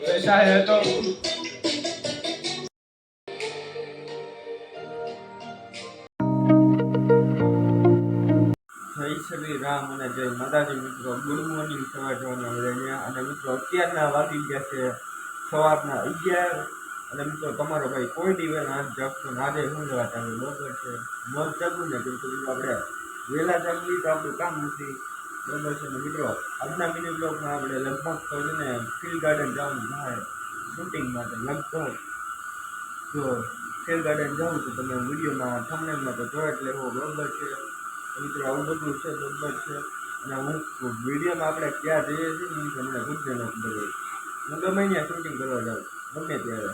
પૈસા હે તો મિત્રો. ગુડ મોર્નિંગ સવાર જવાના અને મિત્રો, અત્યારના વાગી ગયા છે સવારના અગિયાર. અને મિત્રો, તમારો ભાઈ કોઈ દિવસ હાથ જાગતો છે? મોજ જાગવું ને, બિલકુલ. આપણે તો આપણું કામ નથી. બરોબર છે ને મિત્રો, આજના મિની બ્લોગમાં આપણે લગભગ તો ને ફિલ ગાર્ડન જવાનું થાય શૂટિંગ માટે લગભગ. જો ફિલ ગાર્ડન જાઉં તો તમે વિડીયોમાં થંબનેલમાં તો જોઈ જ લેવો, બરાબર છે. મિત્રો, આવું બધું છે, બરાબર છે. અને હું વિડીયોમાં આપણે ક્યાં જઈએ છીએ ને તમને પૂછે ન ખબર હોય હું ગમે ત્યાં શૂટિંગ કરવા જાઉં, ગમે ત્યારે.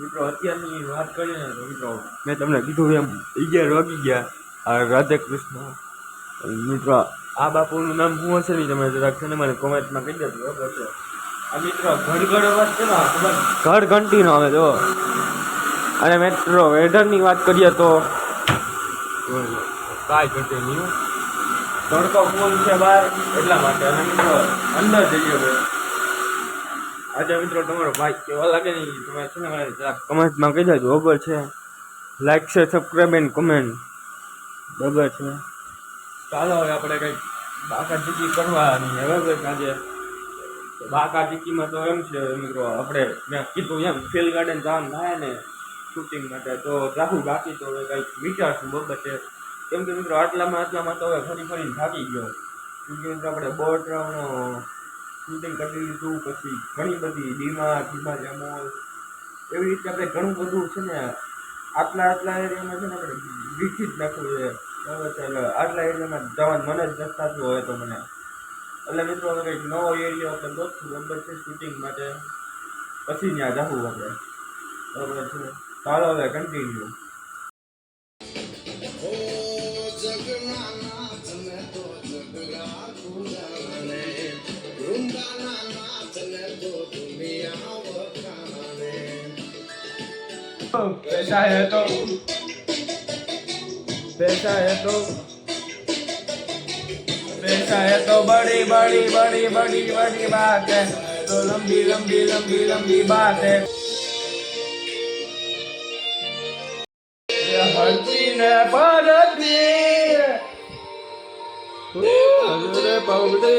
મિત્રો, અત્યારની વાત કરીએ ને તો મિત્રો, મેં તમને કીધું એમ અગિયાર વાગી ગયા. આ રાધે કૃષ્ણ. મિત્રો આ બાપુનું નામ શું હશે નહીં તમે જરાક છે ને મને કોમેન્ટમાં કહી દેજો બરોબર છે આ મિત્રો ઘડ ઘડ અવાજ છે ને ઘડ ઘંટીનો આવે જો. અને મેટ્રો વેધરની વાત કરીએ તો. કાંઈ ઘટે નહીં તડકો ફૂલ છે બહાર એટલા માટે. અને મિત્રો અંદર જઈએ હવે. આજે મિત્રો તમારો ભાઈ કેવા લાગે નહીં તમે છે ને મને જરાક કમેન્ટમાં કહી દેજો બરાબર છે? લાઈક છે સબસ્ક્રાઈબ એન્ડ કમેન્ટ બરાબર છે. ચાલો હવે આપણે કંઈક બાકા ચીકી કરવાની. હવે કંઈક આજે બાકા ચીકીમાં તો એમ છે મિત્રો આપણે મેં કીધું એમ ફિલ ગાર્ડન જવાનું થાય ને શૂટિંગ માટે, તો રાખું બાકી તો હવે કંઈક વિચારશું બબતે. કેમ કે મિત્રો, આટલામાં આટલામાં તો હવે ફરી ફરીને થાકી ગયો. કેમ કે મિત્રો, આપણે બોટ રાઉન્ડ શૂટિંગ કરી લીધું, પછી ઘણી બધી ડીમા ધીમા જામોલ એવી રીતે આપણે ઘણું બધું છે ને, આટલા આટલા એરિયામાં છે ને આપણે વીખી જ નાખવું છે. બરાબર છે આટલા એરિયામાં જવાનું મને જ નથી હોય તો મને. એટલે મિત્રો હવે કંઈક નવો એરિયા આપણે ગોઠવું નંબર છે શૂટિંગ માટે. પછી ત્યાં જવું આપણે. બરાબર છે ચાલો હવે કન્ટિન્યુ પૈસા હે તો पैसा है तो पैसा है तो बड़ी बड़ी बड़ी बड़ी बड़ी बात है तो लंबी लंबी लंबी लंबी बात है हल्की ने भारती हजरे पवड़े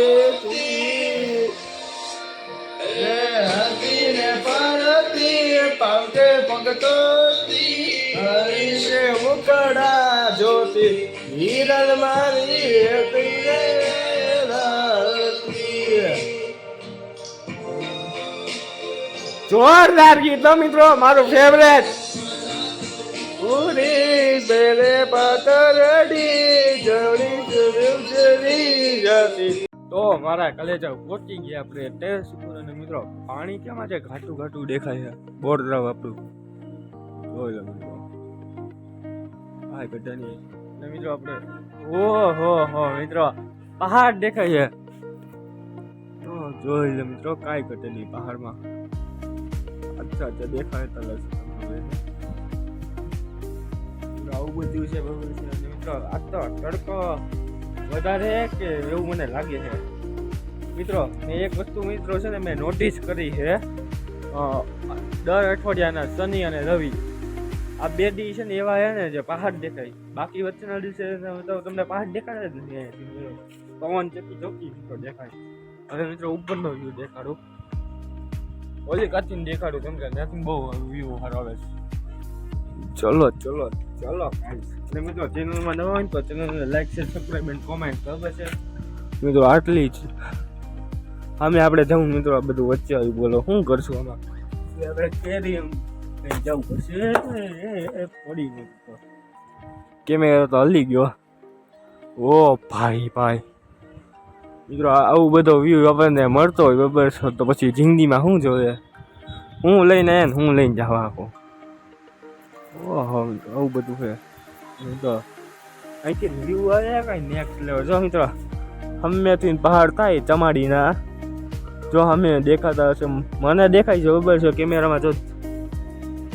हल्की ने भारती पावटे पंगतो હિરલ મારી જોરદાર ગીત હો મિત્રો, મારું ફેવરેટ પૂરી બેરે પતરડી જડી જડી જતી તો મારા કલેજા ગોટી ગયા આપણે ટેરેસ ઉપર અને મિત્રો, પાણી કેમાં છે? ઘાટું ઘાટું દેખાય છે. બોર્ડ રાવ આપણું. જોઈ લો મિત્રો. હાય ગઢાની મિત્રો આપણે ઓહો હો મિત્રો, પહાડ દેખાય છે. તો જોઈ લે મિત્રો, કાંઈ ઘટે પહાડમાં. અચ્છા અચ્છા, દેખાય તો આવું બધું છે છે. મિત્રો, આ તો તડકો વધારે કે એવું મને લાગે છે? મિત્રો, મેં એક વસ્તુ મિત્રો છે ને મેં નોટિસ કરી છે. દર અઠવાડિયાના શનિ અને રવિ આ બે દી છે ને એવા છે ને જે પહાડ દેખાય. બાકી વચ્ચેના દિવસે તમને પહાડ દેખાડે જ નહીં પવન ચકી ચોકી તો દેખાય. હવે મિત્રો ઉપરનો વ્યૂ દેખાડું. ઓલી કાચીને દેખાડું કેમ કે ત્યાંથી બહુ વ્યૂ સારો આવે છે. ચલો ચલો ચલો. અને મિત્રો ચેનલમાં નવા હોય તો ચેનલને like share subscribe and comment બરાબર છે. મિત્રો આટલી જ. અમે આપણે જવું મિત્રો આ બધું વચ્ચે આવ્યું બોલો. શું કરશું આમાં? આપણે કેરી જવું પડશે? પડી ગયું કેમેરા તો હલી ગયો. ઓ ભાઈ ભાઈ. મિત્રો આવું બધો વ્યૂ આપણને મળતો હોય બરાબર છો, તો પછી જિંદગીમાં શું જોઈએ? હું લઈને આવ્યા ને હું લઈને જવા આખો. ઓહો આવું બધું છે. તો અહીંથી વ્યૂ આવે કાંઈ નેક્સ્ટ લેવલ જો મિત્રો હમેથી પહાડ થાય ચમાડીના? જો અમે દેખાતા હશે, મને દેખાય છે, બરાબર છે, કેમેરામાં જો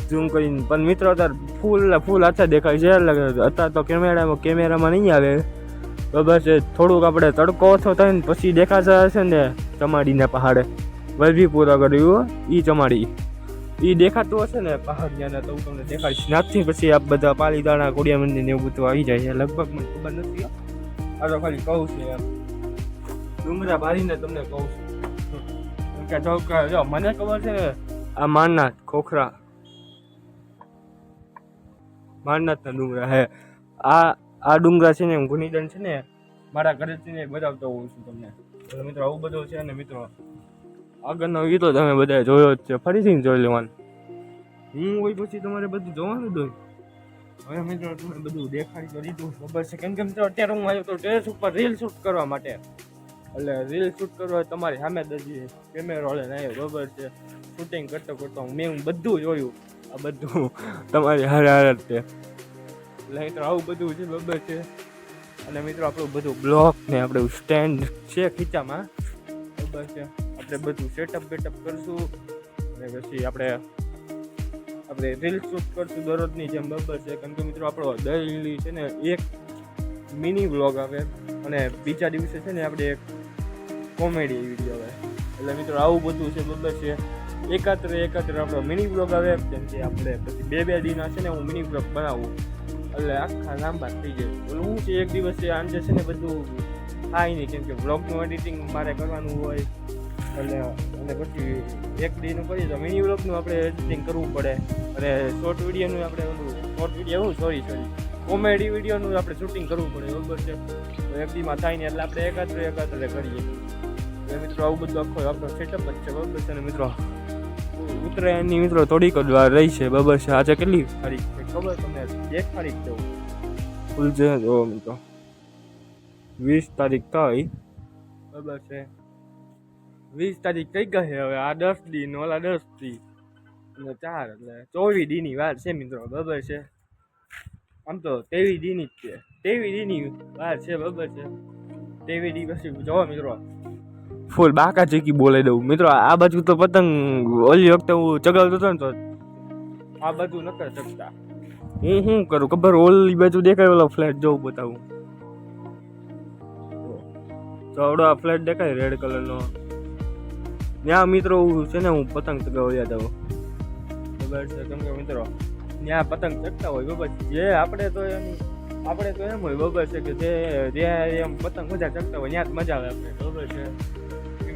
ઝૂમ કરીને. પણ મિત્રો, અત્યારે ફૂલ ફૂલ આછા દેખાય છે. એટલે અત્યારે તો કેમેરામાં કેમેરામાં નહીં આવે. બરાબર છે થોડુંક આપણે તડકો ઓછો ને પછી દેખાતા હશે ને, ચમાડીના પહાડે. વલભીપુર આગળ એ ચમાડી. એ દેખાતું હશે ને પહાડ ત્યાંના તો તમને દેખાડીશ. નાથી પછી આ બધા પાલીતાણા કોડિયા મંદિર ને એવું બધું આવી જાય છે. લગભગ મને ખબર નથી. આ તો ખાલી કહું છું એમ. ડુંગરા ભારીને તમને કહું છું. કે જો મને ખબર છે આ માનનાથ ખોખરા. માનનાથના ડુંગરા હે. આ આ ડુંગરા છે ને હું ગુનીદન છે ને, મારા ઘરેથી ને બતાવતો હોઉં છું તમને. મિત્રો, આવું બધું છે ને મિત્રો, આગળનો ગીતો તમે બધા જોયો જ છે. ફરીથી જોઈ લેવાનું. હું હોય પછી તમારે બધું જોવાનું જ હવે મિત્રો તમને બધું દેખાડી તો દીધું, ખબર છે? કેમ કે મિત્રો, અત્યારે હું આવ્યો તો ટેરેસ ઉપર રીલ શૂટ કરવા માટે. એટલે રીલ શૂટ કરવા તમારી સામે જ હજી કેમેરો લઈને આવ્યો, બરાબર છે? શૂટિંગ કરતો કરતો મેં બધું જોયું. આ બધું તમારી હારે હારે જ છે. એટલે મિત્રો, આવું બધું છે બરાબર છે. અને મિત્રો, આપણું બધું બ્લોક ને આપણું સ્ટેન્ડ છે ખીચામાં. બરાબર છે. આપણે બધું સેટઅપ બેટઅપ કરશું. અને પછી આપણે આપણે રીલ શૂટ કરશું દરરોજની જેમ, બરાબર છે. કેમ કે મિત્રો, આપણો ડેલી છે ને એક મિની વ્લોગ આવે. અને બીજા દિવસે છે ને, આપણે એક કોમેડી વીડિયો આવે. એટલે મિત્રો, આવું બધું છે બરાબર છે. એકાત્ર એકાત્ર આપણો મિની વ્લોગ આવે, જેમ કે આપણે પછી બે બે દિના છે ને, હું મિની બ્લોગ બનાવું. એટલે આખા લાંબા થઈ જાય. ઓલું હું છે, એક દિવસ આમ જે છે ને બધું થાય નહીં, કેમ કે વ્લોગનું એડિટિંગ મારે કરવાનું હોય. એટલે અને પછી એક દીનું કરીએ તો મિની બ્લોગનું આપણે એડિટિંગ કરવું પડે. અને શોર્ટ વિડીયોનું આપણે ઓલું શોર્ટ વીડિયો એવું સોરી સોરી કોમેડી વિડીયોનું આપણે શૂટિંગ કરવું પડે, બરાબર છે? તો એક દીમાં થાય નહીં, એટલે આપણે એકાત્ર, એકાત્રે કરીએ. એટલે મિત્રો, આવું બધું આખો આપણો સેટઅપ જ છે, બરાબર છે અને મિત્રો? ઉત્તરાયણની મિત્રો થોડીક જ વાર રહી છે બરાબર છે. આજે કેટલી તારીખ છે? ખબર તમને એક તારીખ છે. ફૂલ છે જો મિત્રો. વીસ તારીખ થઈ. બરાબર છે. વીસ તારીખ કઈ ગઈ હવે, આ દસ દી ને ઓલા દસ દી અને ચાર, એટલે ચોવીસ દીની વાર છે મિત્રો બરાબર છે. આમ તો તેવી દીની જ છે. તેવી દીની વાર છે બરાબર છે. તેવી દી પછી જોવો મિત્રો ફૂલ બાકા ચીકી બોલાઈ દઉં. મિત્રો, આ બાજુ તો પતંગ ઓલી વખતે હું ચગાવતો હતો ને તો આ બાજુ નતા ચગતા. હું શું કરું? ખબર ઓલી બાજુ દેખાય ઓલો ફ્લેટ જોઉં બતાવું. ચોવડો આ ફ્લેટ દેખાય રેડ કલરનો ત્યાં મિત્રો છે ને, હું પતંગ ચગાવ્યા જાઉં. ખબર છે? કેમ કે મિત્રો ત્યાં પતંગ ચગતા હોય બરાબર. જે આપણે તો એમ, આપણે તો એમ હોય બબર છે કે જે જે એમ પતંગ મજા ચગતા હોય ત્યાં જ મજા આવે આપણે. બરાબર છે?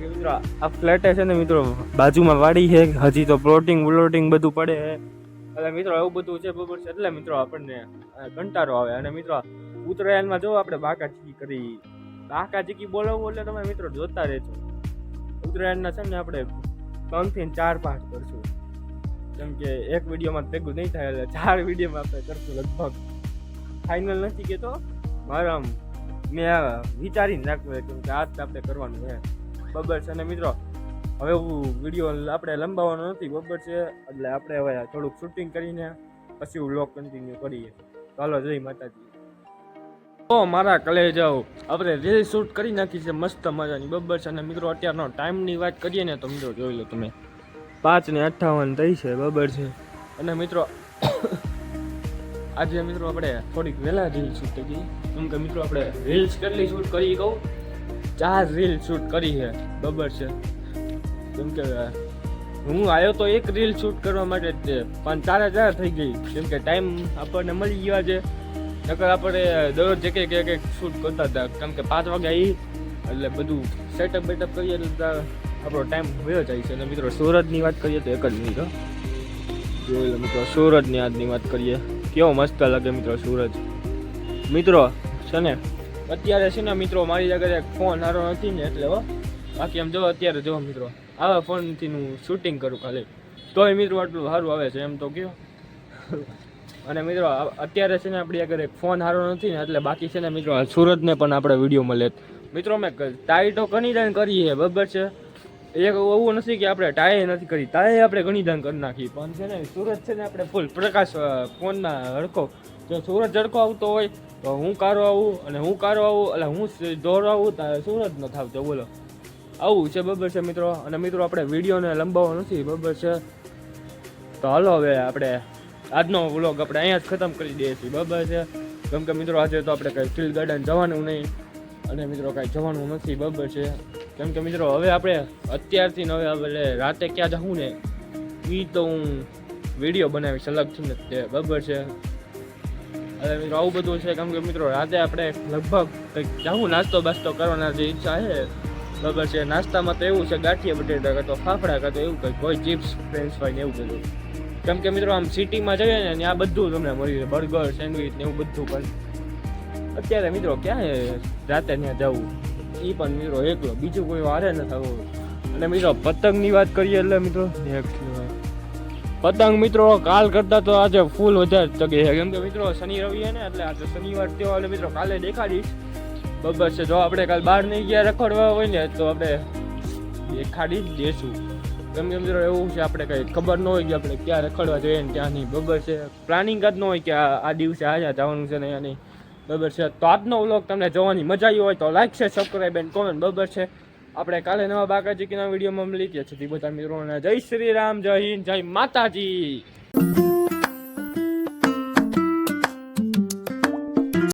મિત્રો, આ ફ્લેટે છે ને મિત્રો, બાજુમાં વાડી છે, હજી તો પ્લોટિંગ વ્લોટિંગ બધું પડે છે. એટલે મિત્રો, એવું બધું છે બરોબર છે? એટલે મિત્રો, આપણને કંટારો આવે. અને મિત્રો, ઉત્તરાયણમાં જો આપણે બાકા ચીકી કરી. બાકા ચીકી બોલાવવું એટલે તમે મિત્રો જોતા રહેજો. ઉત્તરાયણના છે ને આપણે ત્રણથી ચાર પાઠ કરશું. કેમ કે એક વિડીયોમાં ભેગું નહીં થાય, એટલે ચાર વિડીયોમાં આપણે કરશું લગભગ. ફાઇનલ નથી કહેતો, મારા મેં વિચારીને રાખ્યું કેમ કે આ જ આપણે કરવાનું છે. બબર છે અને મિત્રો, હવે હું વીડિયો આપણે લંબાવવાનો નથી બબર છે. એટલે આપણે હવે થોડુંક શૂટિંગ કરીને પછી હું લોક કન્ટિન્યુ કરીએ ચાલો જય માતાજી. તો મારા કલે જાઓ આપણે રીલ શૂટ કરી નાખી છે મસ્ત મજાની બબર છે અને મિત્રો, અત્યારનો ટાઈમની વાત કરીએ ને તો મિત્રો, જોઈ લો તમે. પાંચ ને અઠ્ઠાવન થઈ છે બબર છે અને મિત્રો, આજે મિત્રો આપણે થોડીક વહેલા રીલ શૂટ થઈ ગઈ કેમ કે મિત્રો, આપણે રીલ્સ કેટલી શૂટ કરી કહું? ચાર રીલ શૂટ કરી છે. બબર છે. કેમ કે, હું આવ્યો તો એક રીલ શૂટ કરવા માટે જ પણ ચારે ચાર થઈ ગઈ. કેમ કે ટાઈમ આપણને મળી ગયા છે. નકર આપણે દરરોજ એક એક એક શૂટ કરતા હતા. કેમ કે પાંચ વાગે આવી એટલે બધું સેટઅપ બેટઅપ કરીએ એટલે આપણો ટાઈમ વયો જાય છે. અને મિત્રો સુરતની વાત કરીએ તો એક જ હો. જોઈ લો મિત્રો સુરતની આજની વાત કરીએ. કેવો મસ્ત લાગે મિત્રો સુરત મિત્રો, છે ને અત્યારે છે ને મિત્રો, મારી આગળ એક ફોન સારો નથી ને એટલે હો. બાકી એમ જો અત્યારે જો મિત્રો, આવા ફોનથી હું શૂટિંગ કરું ખાલી. તોય મિત્રો આટલું સારું આવે છે, એમ તો કયો. અને મિત્રો અત્યારે છે ને આપણી આગળ એક ફોન સારો નથી ને એટલે બાકી છે ને મિત્રો સુરતને પણ આપણે વીડિયો મળે. મિત્રો મેં ટાઈ તો ઘણી દાન કરી છે બરાબર છે? એક એવું નથી કે આપણે ટાઈ નથી કરી ટાઈ આપણે ઘણી દાન કરી નાખી પણ છે ને સુરત છે ને આપણે ફૂલ પ્રકાશ ફોનના હડકો જો સુરત ઝડકો આવતો હોય તો હું કારો આવું અને હું કારો આવું, એટલે હું દોરો આવું તો સુરત ન થાવતો બોલો. આવું છે બરાબર છે મિત્રો. અને મિત્રો, આપણે વિડીયોને લંબાવો નથી બરાબર છે. તો હાલો હવે આપણે આજનો વ્લોગ આપણે અહીંયા જ ખતમ કરી દઈએ છીએ બરાબર છે. કેમ કે મિત્રો, આજે તો આપણે કંઈ સ્ટીલ ગાર્ડન જવાનું નહીં. અને મિત્રો, કાંઈ જવાનું નથી બરાબર છે. કેમ કે મિત્રો, હવે આપણે અત્યારથી ને હવે એટલે રાતે ક્યાં જવું ને એ તો હું વીડિયો બનાવીશ અલગથી ને તે બરાબર છે. હવે મિત્રો, આવું બધું છે કેમ કે મિત્રો, રાતે આપણે લગભગ કંઈક જાવું નાસ્તો બાસ્તો કરવાના જે ઈચ્છા છે, બરાબર છે. નાસ્તામાં તો એવું છે, ગાંઠિયા બટેટા કાં તો ફાફડા કાં તો એવું કંઈક હોય, ચિપ્સ, ફ્રેન્ચ ફ્રાઈ ને એવું બધું. કેમ કે મિત્રો, આમ સિટીમાં જઈએ ને, ત્યાં બધું તમને મળી રહે, બર્ગર, સેન્ડવિચ ને એવું બધું પણ. અત્યારે મિત્રો, ક્યાં રાતે ત્યાં જવું એ પણ મિત્રો એકલો, બીજું કોઈ વારે ન થવું અને મિત્રો, પતંગની વાત કરીએ એટલે મિત્રો, એક. પતંગ મિત્રો, કાલ કરતા તો આજે ફૂલ વધારે ચગે છે. કેમ કે મિત્રો, શનિ રવિ છે ને, એટલે આજે શનિવાર તેવા એટલે મિત્રો, કાલે દેખાડીશ. બબર છે. જો આપણે કાલ બહાર નહીં ગયા રખડવા હોય ને, તો આપણે દેખાડી જ દેશું. કેમ કે મિત્રો, એવું છે, આપણે કંઈ ખબર ન હોય કે આપણે ક્યાં રખડવા જોઈએ ને ક્યાં નહીં. બબર છે. પ્લાનિંગ જ ન હોય કે આ દિવસે આજા જવાનું છે ને અહીંયા નહીં. બરાબર છે. તો આજનો વ્લોગ તમને જોવાની મજા આવી હોય તો લાઈક છે સબસ્ક્રાઈબ એન્ડ કોમેન્ટ બબર છે. આપણે કાલે નવા બાકાજીકીના વિડીયોમાં મળી ગયા છે. બધા મિત્રોને જય શ્રી રામ, જય હિન્દ, જય માતાજી.